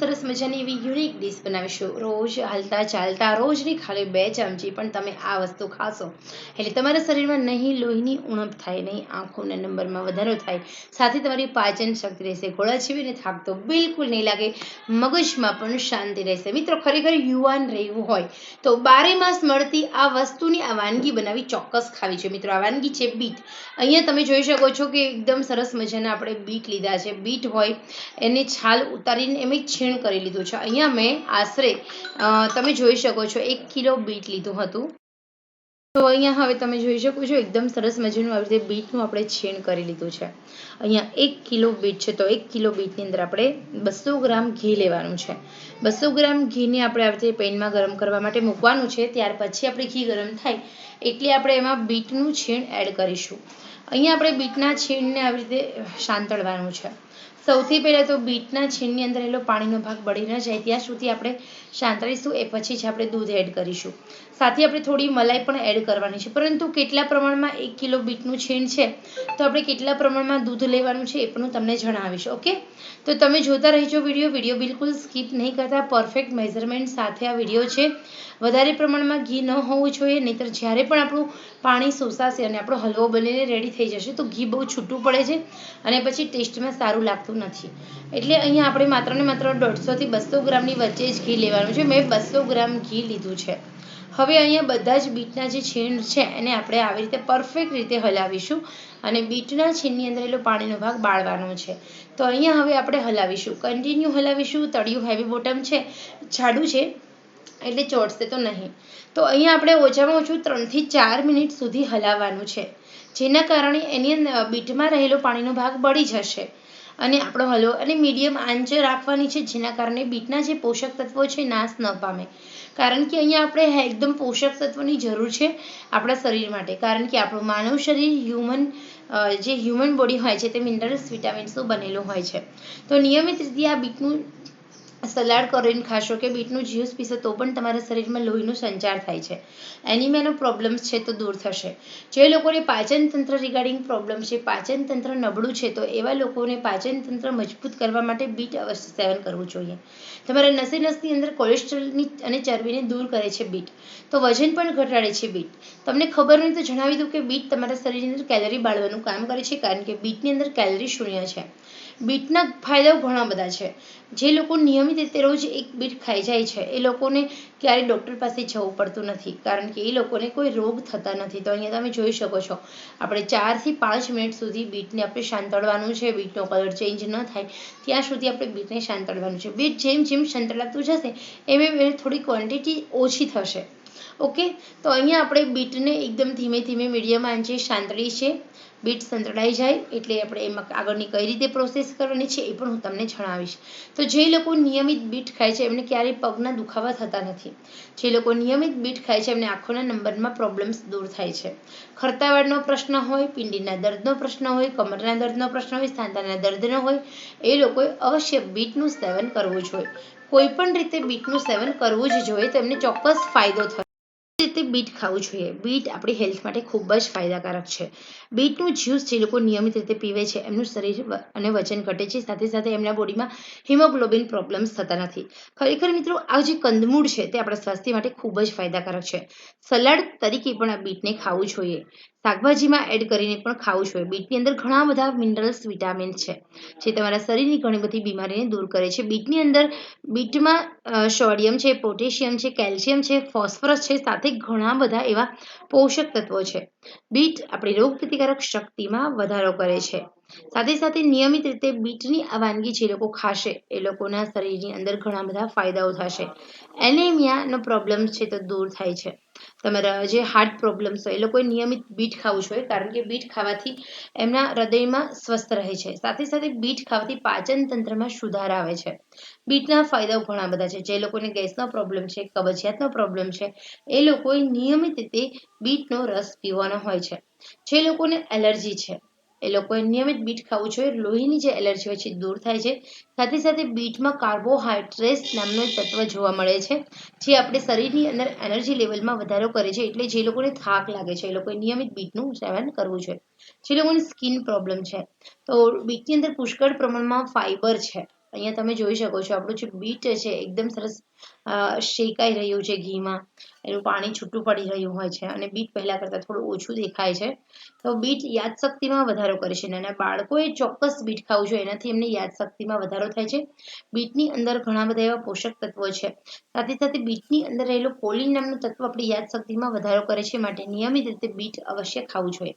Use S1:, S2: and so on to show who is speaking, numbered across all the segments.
S1: સરસ મજાની એવી યુનિક ડીશ બનાવીશું. રોજ હાલતા ચાલતા, રોજની ખાલી બે ચમચી પણ તમે આ વસ્તુ ખાશો. એટલે તમારા શરીરમાં નહીં લોહીની ઉણપ થાય, નહીં આંખોના નંબરમાં વધારો થાય. સાથે તમારી પાચન શક્તિ રહેશે ઘોડા છીવીને થાક તો બિલકુલ નહીં લાગે, મગજમાં પણ શાંતિ રહેશે. મિત્રો, ખરેખર યુવાન રહેવું હોય તો બારે માસ મળતી આ વસ્તુની આ વાનગી બનાવી ચોક્કસ ખાવી છે મિત્રો, આ વાનગી છે બીટ. અહીંયા તમે જોઈ શકો છો કે એકદમ સરસ મજાના આપણે બીટ લીધા છે. બીટ હોય, એની છાલ ઉતારીને એમ એક છીણ કરી લીધું છે. અહીંયા મેં આશરે તમે જોઈ શકો છો, એક કિલો બીટ લીધું હતું. તો અહીંયા હવે તમે જોઈ શકો છો, એકદમ સરસ મજાનું આવી રીતે બીટનું આપણે છીણ કરી લીધું છે. અહીંયા એક કિલો બીટ છે, તો એક કિલો બીટની અંદર આપણે બસો ગ્રામ ઘી લેવાનું છે. બસો ગ્રામ ઘીને આપણે આવી રીતે પેનમાં ગરમ કરવા માટે મૂકવાનું છે. ત્યાર પછી આપણે ઘી ગરમ થાય એટલે આપણે એમાં બીટનું છીણ એડ કરીશું. અહીંયા આપણે બીટના છીણને આવી રીતે સાંતળવાનું છે. સૌથી પહેલાં તો બીટના છીણની અંદર રહેલો પાણીનો ભાગ બળી ન જાય. ત્યાં સુધી આપણે સાંતળીશું એ પછી જ આપણે દૂધ એડ કરીશું. સાથે આપણે થોડી મલાઈ પણ એડ કરવાની છે. પરંતુ કેટલા પ્રમાણમાં એક કિલો બીટનું છીણ છે, તો આપણે કેટલા પ્રમાણમાં દૂધ લેવાનું છે એ પણ હું તમને જણાવીશ, ઓકે? તો તમે જોતા રહેજો વીડિયો. વીડિયો બિલકુલ સ્કીપ નહીં કરતા. પરફેક્ટ મેઝરમેન્ટ સાથે આ વીડિયો છે. વધારે પ્રમાણમાં ઘી ન હોવું જોઈએ, નહીંતર જ્યારે પણ આપણું પાણી શોષાશે અને આપણો હલવો બનીને રેડી થઈ જશે, તો ઘી બહુ છૂટું પડે છે અને પછી ટેસ્ટમાં સારું લાગતું નથી. એટલે અહીંયા આપણે માત્ર ને માત્ર દોઢસોથી બસો ગ્રામની વચ્ચે જ ઘી લેવાનું છે. મેં બસો ગ્રામ ઘી લીધું છે. હવે અહીંયા બધા જ બીટના જે છીણ છે એને આપણે આવી રીતે પરફેક્ટ રીતે હલાવીશું અને બીટના છીણની અંદર એટલો પાણીનો ભાગ બાળવાનો છે. તો અહીંયા હવે આપણે હલાવીશું. કન્ટિન્યુ હલાવીશું. તળિયું હેવી બોટમ છે. જાડું છે. એટલે ચોટશે તો નહીં. તો અહીંયા આપણે ઓછામાં ઓછું ત્રણથી ચાર મિનિટ સુધી હલાવવાનું છે. જેના કારણે એની બીટમાં રહેલો પાણીનો ભાગ બળી જશે. અને આપણો હલવો અને મીડિયમ આંચે રાખવાની છે, જેના કારણે બીટના જે પોષક તત્વો છે, નાશ ન પામે. કારણ કે અહીંયા આપણે એકદમ પોષક તત્વોની જરૂર છે આપણા શરીર માટે. કારણ કે આપણું માનવ શરીર હ્યુમન જે હ્યુમન બોડી હોય છે, તે મિનરલ્સ વિટામિન્સનું બનેલું હોય છે. તો નિયમિત રીતે આ બીટનું સલાડ કરીને ખાશો કે બીટનું જ્યુસ પીશો તો પણ તમારા શરીરમાં લોહીનું સંચાર થાય છે. એનિમિયાનો પ્રોબ્લેમ્સ છે તો દૂર થશે. જે લોકોને પાચન તંત્ર રિગાર્ડિંગ પ્રોબ્લેમ છે પાચન તંત્ર નબળું છે, તો એવા લોકોને પાચન તંત્ર મજબૂત કરવા માટે બીટ અવશ્ય સેવન કરવું જોઈએ. તમારા નસે નસની અંદર કોલેસ્ટ્રોલની અને ચરબીને દૂર કરે છે બીટ. તો વજન પણ ઘટાડે છે બીટ. તમને ખબર નહીં તો જણાવી દઉં કે બીટ તમારા શરીરની અંદર કેલરી બાળવાનું કામ કરે છે, કારણ કે બીટની અંદર કેલરી શૂન્ય છે. બીટના ફાયદાઓ ઘણા બધા છે. જે લોકો નિયમિત રીતે રોજ એક બીટ ખાઈ જાય છે, એ લોકોને ક્યારેય ડૉક્ટર પાસે જવું પડતું નથી. કારણ કે એ લોકોને કોઈ રોગ થતા નથી. તો અહીંયા તમે જોઈ શકો છો. આપણે ચારથી પાંચ મિનિટ સુધી બીટને આપણે શાંતળવાનું છે. બીટનો કલર ચેન્જ ન થાય, ત્યાં સુધી આપણે બીટને શાંતળવાનું છે. બીટ જેમ જેમ શાંતળાતું જશે, એમ એમ થોડી ક્વોન્ટિટી ઓછી થશે. ઓકે? તો અહીંયા આપણે બીટને એકદમ ધીમે ધીમે મીડિયમ આંચે શાંતળી છે. બીટ સંતળાઈ જાય એટલે આપણે એમાં આગળની કઈ રીતે પ્રોસેસ કરવાની છે એ પણ હું તમને જણાવીશ. તો જે લોકો નિયમિત બીટ ખાય છે એમને ક્યારેય પગના દુખાવા થતા નથી. જે લોકો નિયમિત બીટ ખાય છે એમને આંખોના નંબરમાં પ્રોબ્લેમ્સ દૂર થાય છે. ખરતાવાળનો પ્રશ્ન હોય, પિંડીના દર્દનો પ્રશ્ન હોય, કમરના દર્દનો પ્રશ્ન હોય, સાંધાના દર્દનો હોય, એ લોકોએ અવશ્ય બીટનું સેવન કરવું જોઈએ કોઈ પણ રીતે બીટનું સેવન કરવું જ જોઈએ તો એમને ચોક્કસ ફાયદો થશે. રીતે બીટ ખાવું જોઈએ. બીટ આપણી હેલ્થ માટે ખૂબ જ ફાયદાકારક છે. બીટનું જ્યુસ જે લોકો નિયમિત રીતે પીવે છે, એમનું શરીર અને વજન ઘટે છે, સાથે સાથે એમના બોડીમાં હિમોગ્લોબિન પ્રોબ્લેમ્સ થતા નથી. ખરેખર મિત્રો, આ જે કંદમૂળ છે તે આપણા સ્વાસ્થ્ય માટે ખૂબ જ ફાયદાકારક છે. સલાડ તરીકે પણ આ બીટને ખાવું જોઈએ. શાકભાજીમાં એડ કરીને પણ ખાવું જોઈએ. બીટની અંદર ઘણા બધા મિનરલ્સ વિટામિન છે, જે તમારા શરીરની ઘણી બધી બીમારીને દૂર કરે છે. બીટની અંદર બીટમાં સોડિયમ છે પોટેશિયમ છે કેલ્શિયમ છે ફોસ્ફરસ છે, સાથે ઘણા બધા એવા પોષક તત્વો છે. બીટ આપણી રોગ પ્રતિકારક શક્તિમાં વધારો કરે છે. સાથે સાથે નિયમિત રીતે બીટની આ વાનગી જે લોકો ખાશે, એ લોકોના શરીરની અંદર ઘણા બધા ફાયદાઓ થશે. એનેમિયાનો પ્રોબ્લેમ છે તો દૂર થાય છે. તમારા જે હાર્ટ પ્રોબ્લેમ્સ હોય, એ લોકોએ નિયમિત બીટ ખાવું જોઈએ, કારણ કે બીટ ખાવાથી એમના હૃદયમાં સ્વસ્થ રહે છે. સાથે સાથે બીટ ખાવાથી પાચન તંત્રમાં સુધાર આવે છે. બીટના ફાયદાઓ ઘણા બધા છે. જે લોકોને ગેસનો પ્રોબ્લેમ છે, કબજિયાતનો પ્રોબ્લેમ છે, એ લોકોએ નિયમિત રીતે બીટનો રસ પીવાનો હોય છે. જે લોકોને એલર્જી છે એ લોકોએ નિયમિત બીટ ખાવું જોઈએ. લોહીની જે એલર્જી હોય છે દૂર થાય છે. સાથે સાથે બીટમાં કાર્બોહાઈડ્રેટ્સ નામનું તત્વ જોવા મળે છે, જે આપણે શરીરની અંદર એનર્જી લેવલમાં વધારો કરે છે, એટલે જે લોકોને થાક લાગે છે, એ લોકોએ નિયમિત બીટનું સેવન કરવું જોઈએ. જે લોકોને સ્કિન પ્રોબ્લેમ છે. તો બીટની અંદર પુષ્કળ પ્રમાણમાં ફાઈબર છે. અહીંયા તમે જોઈ શકો છો આપણું જે બીટ છે એકદમ સરસ શેકાઈ રહ્યું છે ઘીમાં. એનું પાણી છૂટું પડી રહ્યું હોય છે અને બીટ પહેલા કરતાં થોડું ઓછું દેખાય છે. તો બીટ યાદશક્તિમાં વધારો કરે છે નાના બાળકોએ ચોક્કસ બીટ ખાવું જોઈએ. એનાથી એમની યાદશક્તિમાં વધારો થાય છે. બીટની અંદર ઘણા બધા એવા પોષક તત્વો છે. સાથે સાથે બીટની અંદર રહેલું કોલિન નામનું તત્વ આપણી યાદશક્તિમાં વધારો કરે છે. માટે નિયમિત રીતે બીટ અવશ્ય ખાવું જોઈએ.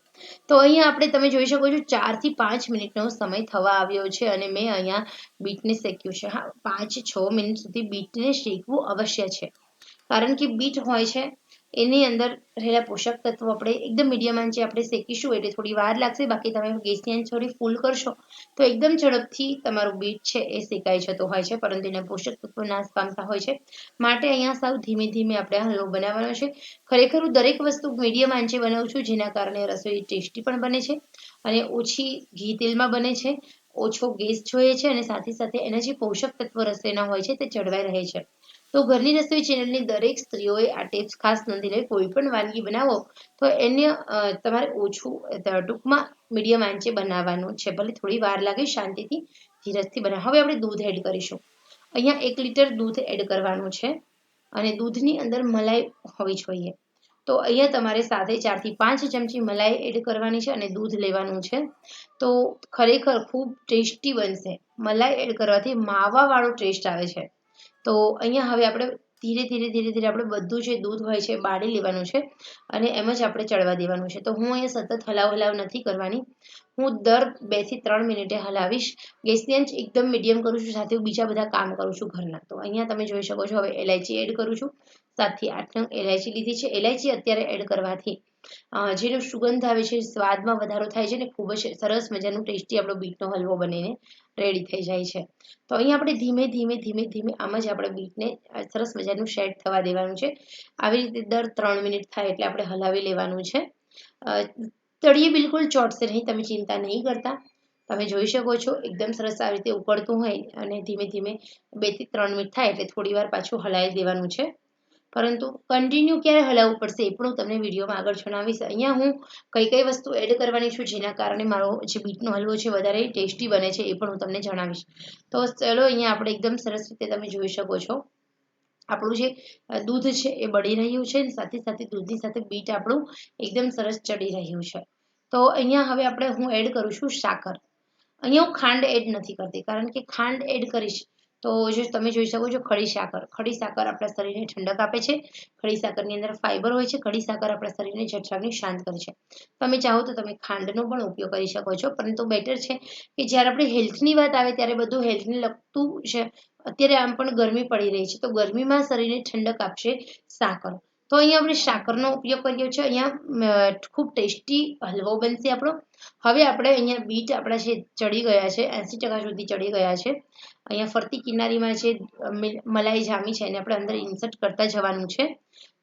S1: તો અહીંયા આપણે તમે જોઈ શકો છો ચારથી પાંચ મિનિટનો સમય થવા આવ્યો છે અને મેં અહીંયા બીટને શેક્યું છે. હા, પાંચ, છ મિનિટ સુધી બીટને શેકવું અવશ્ય છે. કારણ કે બીટ હોય છે, એની અંદર રહેલા પોષક તત્વો આપણે એકદમ મીડિયમ આંચે આપણે શેકીશું એટલે થોડી વાર લાગશે. બાકી તમે ગેસની આંચ થોડી ફૂલ કરશો, તો એકદમ ઝડપથી તમારું બીટ છે એ શેકાઈ જતો હોય છે, પરંતુ એના પોષક તત્વો નાશ પામતા હોય છે. માટે અહીંયા સાવ ધીમે ધીમે આપણે હલવો બનાવવાનો છે. ખરેખર હું દરેક વસ્તુ મીડિયમ આંચે બનાવું છું, જેના કારણે રસોઈ ટેસ્ટી પણ બને છે અને ઓછી ઘી તેલમાં બને છે. ઓછો ગેસ જોઈએ છે અને સાથે સાથે એના જે પોષક તત્વો રસોઈના હોય છે તે જળવાઈ રહે છે. તો ઘરની રસોઈ ચેનલની દરેક સ્ત્રીઓએ આ ટિપ્સ ખાસ નોંધી લે, કોઈ પણ વાનગી બનાવો, તો એને તમારે ઓછું ટૂંકમાં મીડિયમ આંચે બનાવવાનું છે. ભલે થોડી વાર લાગે શાંતિથી, ધીરજથી બનાવો. હવે આપણે દૂધ એડ કરીશું. અહીંયા એક લીટર દૂધ એડ કરવાનું છે અને દૂધની અંદર મલાઈ હોવી જોઈએ. તો અહીંયા તમારે સાથે ચારથી પાંચ ચમચી મલાઈ એડ કરવાની છે અને દૂધ લેવાનું છે. તો ખરેખર ખૂબ ટેસ્ટી બનશે. મલાઈ એડ કરવાથી માવાવાળો ટેસ્ટ આવે છે. તો અહીંયા હવે આપણે ધીરે ધીરે ધીરે ધીરે આપણે બધું જે દૂધ હોય છે બાળી લેવાનું છે અને એમ જ આપણે ચડવા દેવાનું છે. તો હું અહીંયા સતત હલાવ હલાવ નથી કરવાની. હું દર બેથી ત્રણ મિનિટે હલાવીશ. ગેસની આંચ એકદમ મીડિયમ કરું છું, સાથે હું બીજા બધા કામ કરું છું ઘરના. તો અહીંયા તમે જોઈ શકો છો, હવે એલાયચી એડ કરું છું. સાતથી આઠ નંગ એલાયચી લીધી છે. એલાયચી અત્યારે એડ કરવાથી જેનો સુગંધ આવે છે, સ્વાદમાં વધારો થાય છે ને ખૂબ જ સરસ મજાનું ટેસ્ટી આપણો બીટનો હલવો બનીને રેડી થઈ જાય છે. તો અહીં આપણે ધીમે ધીમે ધીમે ધીમે આમ જ આપણે બીટને સરસ મજાનું શેડ થવા દેવાનું છે. આવી રીતે દર ત્રણ મિનિટ થાય એટલે આપણે હલાવી લેવાનું છે. તળિયે બિલકુલ ચોટશે નહીં, તમે ચિંતા નહીં કરતા. તમે જોઈ શકો છો, એકદમ સરસ આવી રીતે ઉકળતું હોય અને ધીમે ધીમે બેથી ત્રણ મિનિટ થાય એટલે થોડી પાછું હલાવી દેવાનું છે. પરંતુ કન્ટિન્યુ ક્યારે હલાવવું પડશે એ પણ હું તમને વિડીયોમાં આગળ જણાવીશ. અહીંયા હું કઈ કઈ વસ્તુ એડ કરવાની છું જેના કારણે મારો જે બીટનો હલવો છે વધારે ટેસ્ટી બને છે એ પણ હું તમને જણાવીશ. તો ચલો અહીંયા આપણે એકદમ સરસ રીતે તમે જોઈ શકો છો. આપણું જે દૂધ છે એ બળી રહ્યું છે સાથે સાથે દૂધની સાથે બીટ આપણું એકદમ સરસ ચડી રહ્યું છે. તો અહીંયા હવે આપણે હું એડ કરું છું સાકર અહીંયા હું ખાંડ એડ નથી કરતી કારણ કે ખાંડ એડ કરીશ તો જો તમે જોઈ શકો છો, ખડી સાકર. ખડી સાકર આપણા શરીરને ઠંડક આપે છે. ખડી સાકરની અંદર ફાઇબર હોય છે. ખડી સાકર આપણા શરીરને જઠરાગને શાંત કરે છે. તમે ચાહો તો તમે ખાંડનો પણ ઉપયોગ કરી શકો છો, પરંતુ બેટર છે કે જ્યારે આપણે હેલ્થની વાત આવે ત્યારે બધું હેલ્થને લગતું છે. અત્યારે આમ પણ ગરમી પડી રહી છે. તો ગરમીમાં શરીરને ઠંડક આપશે સાકર. તો અહીંયા આપણે સાકરનો ઉપયોગ કર્યો છે અહીંયા ખૂબ ટેસ્ટી હલવો બનશે આપણો. હવે આપણે અહીંયા બીટ આપણા જે ચડી ગયા છે એંસી ટકા સુધી ચડી ગયા છે. અહીંયા ફરતી કિનારીમાં જે મલાઈ જામી છે, એને આપણે અંદર ઇન્સર્ટ કરતા જવાનું છે.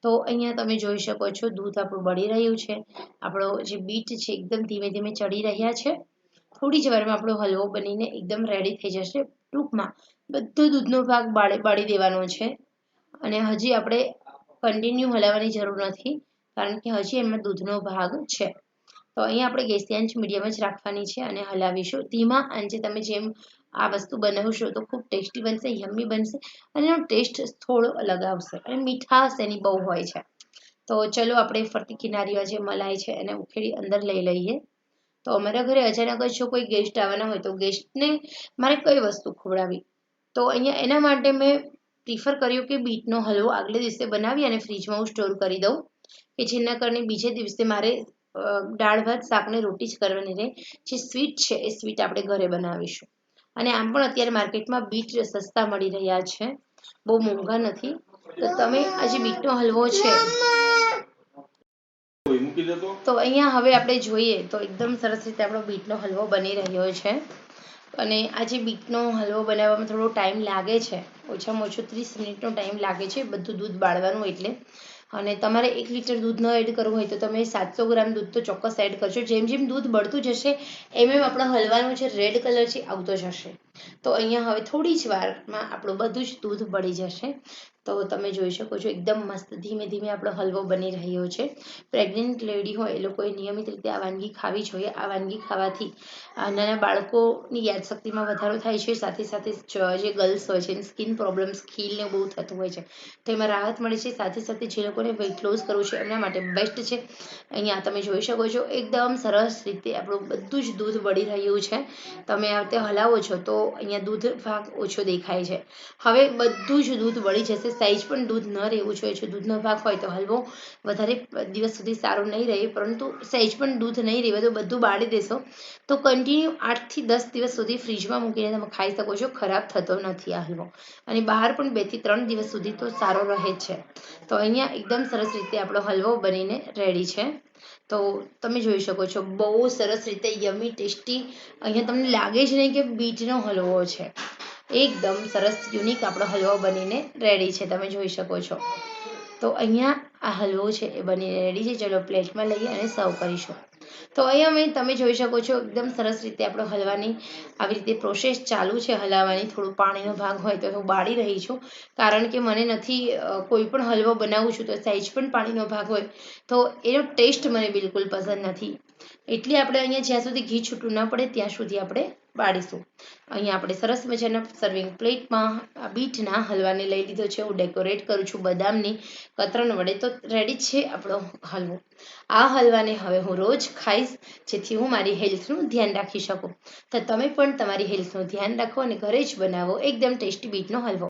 S1: તો અહીંયા તમે જોઈ શકો છો, દૂધ આપણું બળી રહ્યું છે. આપણો જે બીટ છે, એકદમ ધીમે ધીમે ચડી રહ્યા છે. થોડી જ વારમાં આપણો હલવો બનીને એકદમ રેડી થઈ જશે. ટૂંકમાં બધો દૂધનો ભાગ બાળી બાળી દેવાનો છે. અને હજી આપણે કન્ટિન્યુ હલાવવાની જરૂર નથી, કારણ કે હજી એમાં દૂધનો ભાગ છે. તો અહીંયા આપણે ગેસની આંચ મીડિયમ જ રાખવાની છે અને હલાવીશું. ધીમા આંચે તમે જેમ આ વસ્તુ બનાવશો તો ખૂબ ટેસ્ટી બનશે યમ્મી બનશે અને એનો ટેસ્ટ થોડો અલગ આવશે અને મીઠાશ એની બહુ હોય છે. તો ચલો આપણે ફરતી કિનારીઓ જે મલાઈ છે એને ઉખેડી અંદર લઈ લઈએ. તો અમારા ઘરે અચાનક જ જો કોઈ ગેસ્ટ આવવાના હોય તો ગેસ્ટને મારે કઈ વસ્તુ ખવડાવી તો અહીંયા એના માટે મેં પ્રિફર કર્યું કે બીટનો હલવો આગલે દિવસે બનાવી અને ફ્રીજમાં હું સ્ટોર કરી દઉં કે જેના કારણે બીજે દિવસે મારે દાળ ભાત શાકને રોટી જ કરવાની રહે. જે સ્વીટ છે એ સ્વીટ આપણે ઘરે બનાવીશું. અને આમ પણ અત્યારે માર્કેટમાં બીટ સસ્તા મળી રહ્યા છે. બહુ મોંઘા નથી. તો તમે આ જે બીટનો હલવો છે તો અહીંયા હવે આપણે જોઈએ તો એકદમ સરસ રીતે આપણો બીટનો હલવો બની રહ્યો છે. અને આ જે બીટનો હલવો બનાવવામાં થોડો ટાઈમ લાગે છે. ઓછામાં ઓછો ત્રીસ મિનિટનો ટાઈમ લાગે છે. બધું દૂધ બાળવાનું એટલે. અને તમારે એક લીટર દૂધ ન એડ કરવું હોય તો તમે સાતસો ગ્રામ દૂધ તો ચોક્કસ એડ કરશો જેમ જેમ દૂધ બળતું જશે, એમ એમ આપણા હલવાનો જે રેડ કલર છે આવતો જશે. તો અહીંયા હવે થોડી જ વારમાં આપણું બધું જ દૂધ બળી જશે. તો તમે જોઈ શકો છો, એકદમ મસ્ત, ધીમે ધીમે આપણો હલવો બની રહ્યો છે. પ્રેગ્નન્ટ લેડી હોય, એ લોકોએ નિયમિત રીતે આ વાનગી ખાવી જોઈએ. આ વાનગી ખાવાથી નાના બાળકોની યાદશક્તિમાં વધારો થાય છે. સાથે સાથે જે ગર્લ્સ હોય છે સ્કિન પ્રોબ્લેમ્સ ખીલને બહુ થતું હોય છે. તો એમાં રાહત મળે છે. સાથે સાથે જે લોકોને વેઇટ લોસ કરવું છે, એમના માટે બેસ્ટ છે. અહીંયા તમે જોઈ શકો છો, એકદમ સરસ રીતે આપણું બધું જ દૂધ બળી રહ્યું છે. તમે આ રીતે હલાવો છો, તો અહીંયા દૂધ ભાગ ઓછો દેખાય છે. હવે બધું જ દૂધ વળી જશે. સહેજ પણ દૂધ ન રહેવું જોઈએ. જો દૂધનો ભાગ હોય તો હલવો. વધારે દિવસ સુધી સારો નહીં રહે. પરંતુ સહેજ પણ દૂધ નહીં રહે તો બધું બાળી દેશો. તો કન્ટિન્યુ આઠથી દસ દિવસ સુધી ફ્રીજમાં મૂકીને તમે ખાઈ શકો છો. ખરાબ થતો નથી આ હલવો. અને બહાર પણ બેથી ત્રણ દિવસ સુધી તો સારો રહે છે. તો અહીંયા એકદમ સરસ રીતે આપણો હલવો બનીને રેડી છે. તો તમે જોઈ શકો છો, બહુ સરસ રીતે યમી ટેસ્ટી, અહીંયા તમને લાગે જ નહીં કે બીટનો હલવો છે. એકદમ સરસ, યુનિક આપણો હલવો બનીને રેડી છે, તમે જોઈ શકો છો. તો અહીંયા આ હલવો છે, એ બનીને રેડી છે. ચલો, પ્લેટમાં લઈએ અને સર્વ કરીશું. તો અહીંયા મેં તમે જોઈ શકો છો એકદમ સરસ રીતે આપણો હલવાની આવી રીતે પ્રોસેસ ચાલુ છે, હલાવવાની. થોડું પાણીનો ભાગ હોય તો હું બાળી રહી છું. કારણ કે મને નથી કોઈ પણ હલવો બનાવું છું તો સહેજ પણ પાણીનો ભાગ હોય તો એનો ટેસ્ટ મને બિલકુલ પસંદ નથી. એટલે આપણે અહીંયા જ્યાં સુધી ઘી છૂટું ના પડે ત્યાં સુધી આપણે બાળીશું અહીંયા આપણે સરસ મજાના સર્વિંગ પ્લેટમાં બીટના હલવાને લઈ લીધો છે. હું ડેકોરેટ કરું છું બદામની. કતરણ વડે તો રેડી છે આપણો હલવો. આ હલવાને હવે હું રોજ ખાઈશ, જેથી હું મારી હેલ્થનું ધ્યાન રાખી શકું. તો તમે પણ તમારી હેલ્થનું ધ્યાન રાખો અને ઘરે જ બનાવો એકદમ ટેસ્ટી બીટનો હલવો.